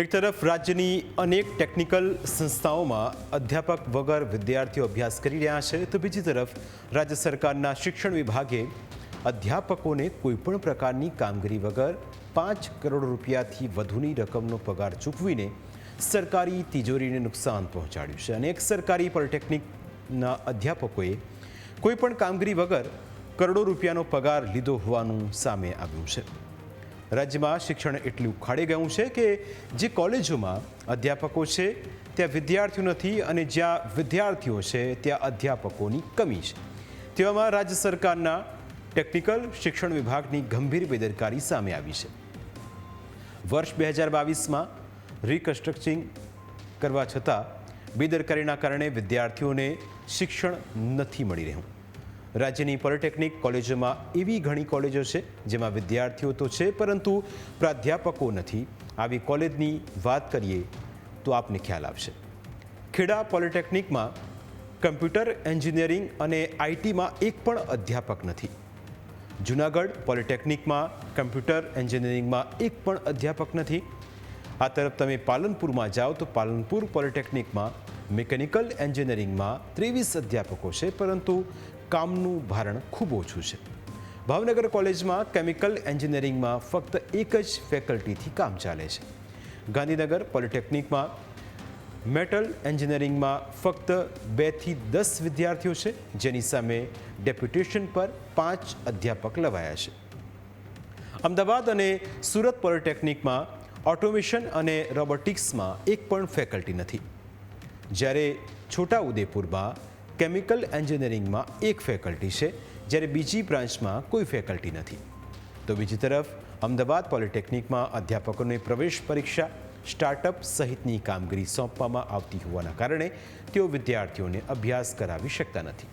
એક તરફ રાજ્યની અનેક ટેકનિકલ સંસ્થાઓમાં અધ્યાપક વગર વિદ્યાર્થીઓ અભ્યાસ કરી રહ્યા છે, તો બીજી તરફ રાજ્ય સરકારના શિક્ષણ વિભાગે અધ્યાપકોને કોઈપણ પ્રકારની કામગીરી વગર પાંચ કરોડ રૂપિયાથી વધુની રકમનો પગાર ચૂકવીને સરકારી તિજોરીને નુકસાન પહોંચાડ્યું છે. અનેક સરકારી પોલિટેકનિકના અધ્યાપકોએ કોઈપણ કામગીરી વગર કરોડો રૂપિયાનો પગાર લીધો હોવાનું સામે આવ્યું છે. રાજ્યમાં શિક્ષણ એટલું ઉખાડી ગયું છે કે જે કોલેજોમાં અધ્યાપકો છે, ત્યાં વિદ્યાર્થીઓ નથી અને જ્યાં વિદ્યાર્થીઓ છે, ત્યાં અધ્યાપકોની કમી છે. તેવામાં રાજ્ય સરકારના ટેકનિકલ શિક્ષણ વિભાગની ગંભીર બેદરકારી સામે આવી છે. વર્ષ બે હજાર બાવીસમાં રિકન્સ્ટ્રક્ટિંગ કરવા છતાં બેદરકારીના કારણે વિદ્યાર્થીઓને શિક્ષણ નથી મળી રહ્યું. રાજ્યની પોલિટેકનિક કોલેજોમાં એવી ઘણી કોલેજો છે જેમાં વિદ્યાર્થીઓ તો છે, પરંતુ પ્રાધ્યાપકો નથી. આવી કોલેજની વાત કરીએ તો આપને ખ્યાલ આવશે. ખેડા પોલિટેકનિકમાં કમ્પ્યુટર એન્જિનિયરિંગ અને આઈટીમાં એક પણ અધ્યાપક નથી. જુનાગઢ પોલિટેકનિકમાં કમ્પ્યુટર એન્જિનિયરિંગમાં એક પણ અધ્યાપક નથી. આ તરફ તમે પાલનપુરમાં જાઓ તો પાલનપુર પોલિટેકનિકમાં મિકેનિકલ એન્જિનિયરિંગમાં ત્રેવીસ અધ્યાપકો છે, પરંતુ કામનું ભારણ ખૂબ ઓછું છે. ભાવનગર કોલેજમાં કેમિકલ એન્જિનિયરિંગમાં ફક્ત એક જ ફેકલ્ટીથી કામ ચાલે છે. ગાંધીનગર પોલિટેકનિકમાં મેટલ એન્જિનિયરિંગમાં ફક્ત બેથી દસ વિદ્યાર્થીઓ છે, જેની સામે ડેપ્યુટેશન પર પાંચ અધ્યાપક લવાયા છે. અમદાવાદ અને સુરત પોલિટેકનિકમાં ઓટોમેશન અને રોબોટિક્સમાં એક પણ ફેકલ્ટી નથી. જ્યારે છોટાઉદેપુરમાં કેમિકલ એન્જિનિયરિંગમાં એક ફેકલ્ટી છે, જ્યારે બીજી બ્રાન્ચમાં કોઈ ફેકલ્ટી નથી. તો બીજી તરફ, અમદાવાદ પોલિટેકનિકમાં અધ્યાપકોને પ્રવેશ પરીક્ષા સ્ટાર્ટઅપ સહિતની કામગીરી સોંપવામાં આવતી હોવાના કારણે તેઓ વિદ્યાર્થીઓને અભ્યાસ કરાવી શકતા નથી.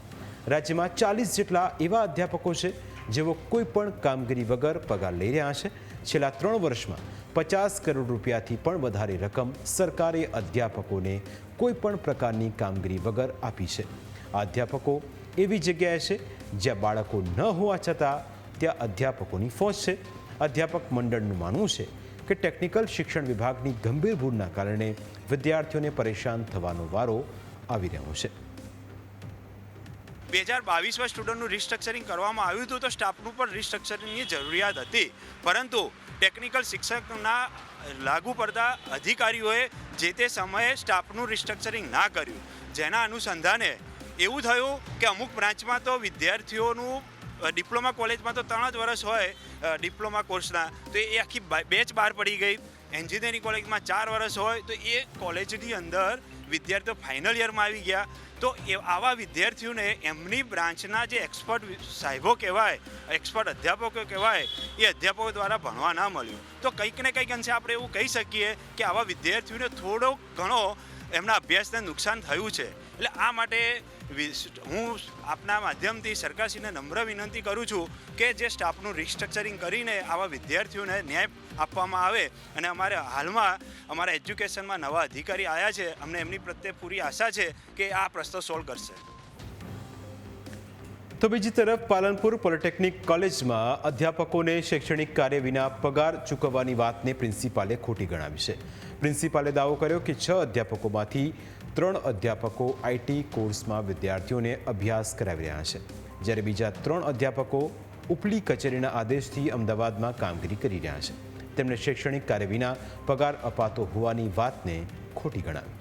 રાજ્યમાં ચાલીસ જેટલા એવા અધ્યાપકો છે, જેઓ કોઈ પણ કામગીરી વગર પગાર લઈ રહ્યા છે. છેલ્લા ત્રણ વર્ષમાં પચાસ કરોડ રૂપિયાથી પણ વધારે રકમ સરકારે અધ્યાપકોને કોઈ પણ પ્રકારની કામગીરી વગર આપી છે. અધ્યાપકો એવી જગ્યાએ છે જ્યાં બાળકો ન હોવા છતાં ત્યાં અધ્યાપકોની ફોજ છે. અધ્યાપક મંડળનું માનવું છે કે ટેકનિકલ શિક્ષણ વિભાગની ગંભીર ભૂલના કારણે વિદ્યાર્થીઓને પરેશાન થવાનો વારો આવી રહ્યો છે. બે હજાર બાવીસમાં સ્ટુડન્ટનું રિસ્ટ્રક્ચરિંગ કરવામાં આવ્યું હતું તો સ્ટાફનું પણ રિસ્ટ્રક્ચરિંગની જરૂરિયાત હતી. પરંતુ ટેકનિકલ શિક્ષકના લાગુ પડતા અધિકારીઓએ જે તે સમયે સ્ટાફનું રિસ્ટ્રક્ચરિંગ ના કર્યું. જેના અનુસંધાને એવું થયું કે અમુક બ્રાન્ચમાં તો વિદ્યાર્થીઓનું ડિપ્લોમા કોલેજમાં તો ત્રણ જ વર્ષ હોય ડિપ્લોમા કોર્સના તો એ આખી બેચ બહાર પડી ગઈ. એન્જિનિયરિંગ કોલેજમાં ચાર વર્ષ હોય, તો એ કોલેજની અંદર વિદ્યાર્થીઓ ફાઇનલ યરમાં આવી ગયા. તો એ, આવા વિદ્યાર્થીઓને એમની બ્રાન્ચના જે એક્સપર્ટ સાહેબો કહેવાય એક્સપર્ટ અધ્યાપકો કહેવાય, એ અધ્યાપકો દ્વારા ભણવા ના મળ્યું. તો કંઈક ને કંઈક અંશે આપણે એવું કહી શકીએ કે આવા વિદ્યાર્થીઓને થોડો ઘણો એમના અભ્યાસને નુકસાન થયું છે. એટલે આ માટે હું આપના માધ્યમથી સરકારશ્રીને નમ્ર વિનંતી કરું છું કે જે સ્ટાફનું રિસ્ટ્રક્ચરિંગ કરીને આવા વિદ્યાર્થીઓને ન્યાય આપવામાં આવે અને અમારે હાલમાં અમારા એજ્યુકેશનમાં નવા અધિકારી આવ્યા છે, અમને એમની પ્રત્યે પૂરી આશા છે કે આ પ્રશ્ન સોલ્વ કરશે. તો બીજી તરફ પાલનપુર પોલિટેકનિક કોલેજમાં અધ્યાપકોને શૈક્ષણિક કાર્ય વિના પગાર ચૂકવવાની વાતને પ્રિન્સિપાલે ખોટી ગણાવી છે. પ્રિન્સિપાલે દાવો કર્યો કે છ અધ્યાપકોમાંથી ત્રણ અધ્યાપકો આઈટી કોર્સમાં વિદ્યાર્થીઓને અભ્યાસ કરાવી રહ્યા છે, જ્યારે બીજા ત્રણ અધ્યાપકો ઉપલી કચેરીના આદેશથી અમદાવાદમાં કામગીરી કરી રહ્યા છે. તેમણે શૈક્ષણિક કાર્ય વિના પગાર અપાતો હોવાની વાતને ખોટી ગણાવી.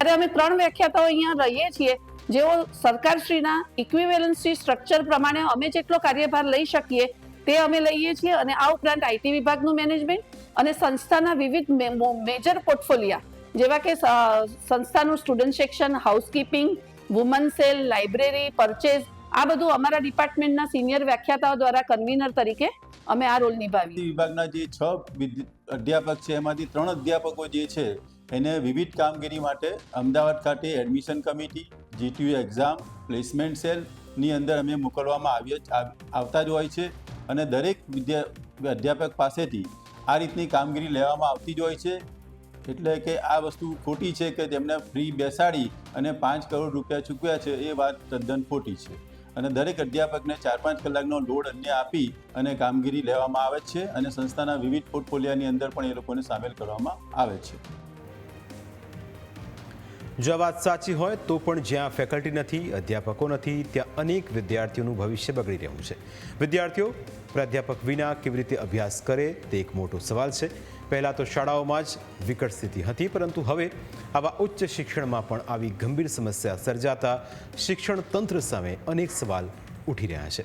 અરે અમે ત્રણ વ્યાખ્યાતાઓ અહીંયા રહીએ છીએ. જેઓ સરકારશ્રીના ઇક્વિવેલન્સી સ્ટ્રક્ચર પ્રમાણે અમે જેટલો કાર્યભાર લઈ શકીએ તે અમે લઈએ છીએ. અને આ ઉપરાંત આઈટી વિભાગનું મેનેજમેન્ટ અને સંસ્થાના વિવિધ મેજર પોર્ટફોલિયા જેવા કે સંસ્થાનું student section housekeeping woman cell library purchase આ બધું અમારા ડિપાર્ટમેન્ટના સિનિયર વ્યાખ્યાતાઓ દ્વારા કન્વીનર તરીકે અમે આ રોલ નિભાવી વિભાગના જે છ અધ્યાપક છે, એમાંથી ત્રણ અધ્યાપકો જે છે, એને વિવિધ કામગીરી માટે અમદાવાદ ખાતે admission committee G T U exam placement સેલની અંદર અમે મોકલવામાં આવીએ આવ- આવતા જ હોય છે અને દરેક વિદ્યા, અધ્યાપક પાસેથી આ રીતની કામગીરી લેવામાં આવતી જ હોય છે. એટલે કે આ વસ્તુ ખોટી છે કે તેમને ફ્રી બેસાડી અને પાંચ કરોડ રૂપિયા ચૂકવ્યા છે, એ વાત તદ્દન ખોટી છે. અને દરેક અધ્યાપકને ચાર પાંચ કલાકનો લોડ અન્ય આપી અને કામગીરી લેવામાં આવે છે અને સંસ્થાના વિવિધ પોર્ટફોલિયાની અંદર પણ એ લોકોને સામેલ કરવામાં આવે છે. જો વાત સાચી હોય તો પણ જ્યાં ફેકલ્ટી નથી, અધ્યાપકો નથી, ત્યાં અનેક વિદ્યાર્થીઓનું ભવિષ્ય બગડી રહ્યું છે. વિદ્યાર્થીઓ, પ્રાધ્યાપક વિના કેવી રીતે અભ્યાસ કરે તે એક મોટો સવાલ છે. પહેલાં તો શાળાઓમાં જ વિકટ સ્થિતિ હતી, પરંતુ હવે આવા ઉચ્ચ શિક્ષણમાં પણ આવી ગંભીર સમસ્યા સર્જાતા શિક્ષણ તંત્ર સામે અનેક સવાલ ઉઠી રહ્યા છે.